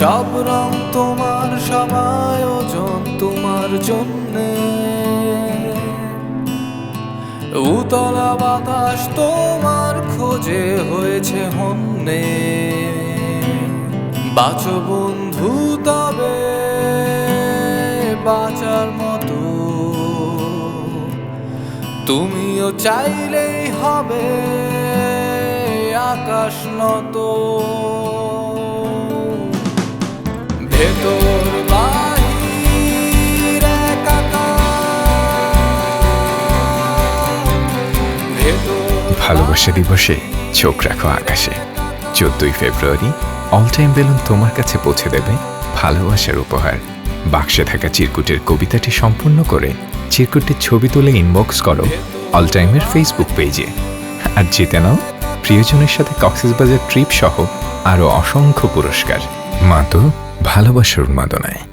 সব রং তোমার সব আয়োজন তোমার জন্যে। উতলা বাতাস তোমার খোঁজে হয়েছে হন্যে বাঁচো বন্ধু তবে, বাঁচার মতো। তুমিও চাইলেই হবে আকাশ নত। ভালোবাসা দিবসে চোখ রাখো আকাশে। চোদ্দই ফেব্রুয়ারি অল টাইম বেলুন তোমার কাছে পৌঁছে দেবে ভালোবাসার উপহার। বাক্সে থাকা চিরকুটের কবিতাটি সম্পূর্ণ করে চিরকুটের ছবি তুলে ইনবক্স করো অল টাইমের ফেসবুক পেজে আর জিতে নাও, প্রিয়জনের সাথে কক্সবাজার ট্রিপ সহ আরও অসংখ্য পুরস্কার। মা তো ভালোবাসার উন্মাদনায়।